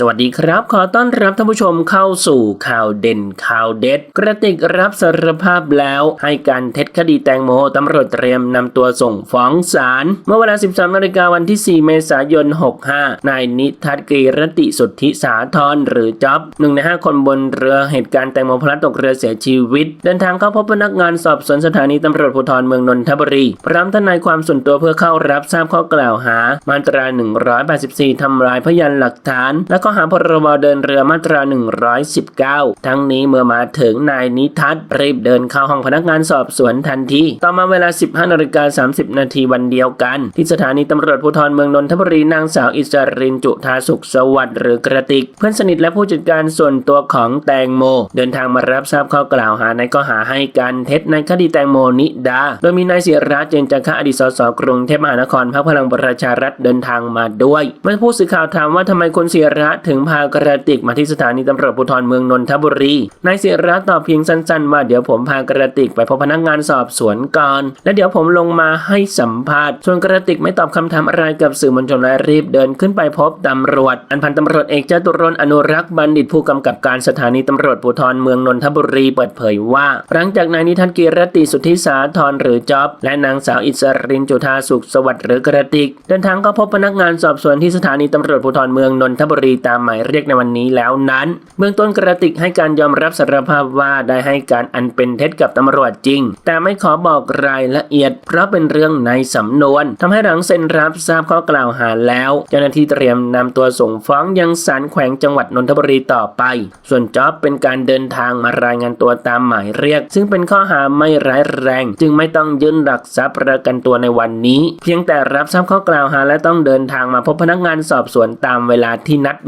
สวัสดีครับ ขอต้อนรับท่านผู้ชมเข้าสู่ข่าวเด่นข่าวเด็ด กระติกรับสารภาพแล้วให้การเท็จคดีแตงโมตำรวจเตรียมนำตัวส่งฟ้องศาลเมื่อเวลา 13นาฬิกาวันที่ 4 เมษายน 65 นายนิทัศกรีรติสุทธิสาธรหรือจ๊อบหนึ่งในห้าคนบนเรือเหตุการณ์แตงโมพลัดตกเรือเสียชีวิต เดินทางเข้าพบพนักงานสอบสวนสถานีตำรวจภูธรเมืองนนทบุรีพร้อมทนายความส่วนตัวเพื่อเข้ารับทราบข้อกล่าวหา มาตรา 184ทำลายพยานหลักฐานและข้อหาพรบเดินเรือมาตรา 119 ทั้งนี้เมื่อมาถึงนายนิทัศน์รีบเดินเข้าห้องพนักงานสอบสวนทันที ต่อมาเวลา 15นาฬิกา30 นาทีวันเดียวกัน ที่สถานีตำรวจภูธรเมืองนนทบุรีนางสาวอิสรินจุธาสุขสวัสดิ์หรือกระติก เพื่อนสนิทและผู้จัดการส่วนตัวของแตงโม เดินทางมารับทราบข้อกล่าวหาในข้อหาให้การเท็จในคดีแตงโมนิดา โดยมีนายเสียราเจนจักระอดีตสสกรุงเทพมหานครพรรคพลังประชารัฐเดินทางมาด้วยเมื่อผู้สื่อข่าวถามว่าทำไมคุณเสียระถึงพากระติกมาที่สถานีตำรวจภูธรเมืองนนทบุรี นายเสียระตอบเพียงสั้นๆว่าเดี๋ยวผมพากระติกไปพบพนักงานสอบสวนก่อน และเดี๋ยวผมลงมาให้สัมภาษณ์ ส่วนกระติกไม่ตอบคำถามอะไรกับสื่อมวลชนและรีบเดินขึ้นไปพบตำรวจ อันพันตำรวจเอกจตุรนอนุรักษ์บัณฑิตผู้กำกับการสถานีตำรวจภูธรเมืองนนทบุรีเปิดเผยว่า หลังจากนายนิทัศน์กีรติสุทธิสาธรหรือจ๊อบและนางสาวอิสรินจุธาสุขสวัสดิ์หรือกระติก เดินทางเข้าพบพนักงานสอบสวนที่สถานีตำรวจภูธรเมืองนนทบุรีตามหมายเรียกในวันนี้แล้วนั้น เบื้องต้นกระติกให้การยอมรับสารภาพว่าได้ให้การอันเป็นเท็จกับตำรวจจริง แต่ไม่ขอบอกรายละเอียด เพราะเป็นเรื่องในสำนวนทำให้หลังเซ็นรับทราบข้อกล่าวหาแล้ว เจ้าหน้าที่เตรียมนำตัวส่งฟ้องยังศาลแขวงจังหวัดนนทบุรีต่อไป ส่วนจ๊อบเป็นการเดินทางมารายงานตัวตามหมายเรียก ซึ่งเป็นข้อหาไม่ร้ายแรง จึงไม่ต้องยื่นหลักทรัพย์ประกันตัวในวันนี้ เพียงแต่รับทราบข้อกล่าวหาและต้องเดินทางมาพบพนักงานสอบสวนตามเวลาที่นัด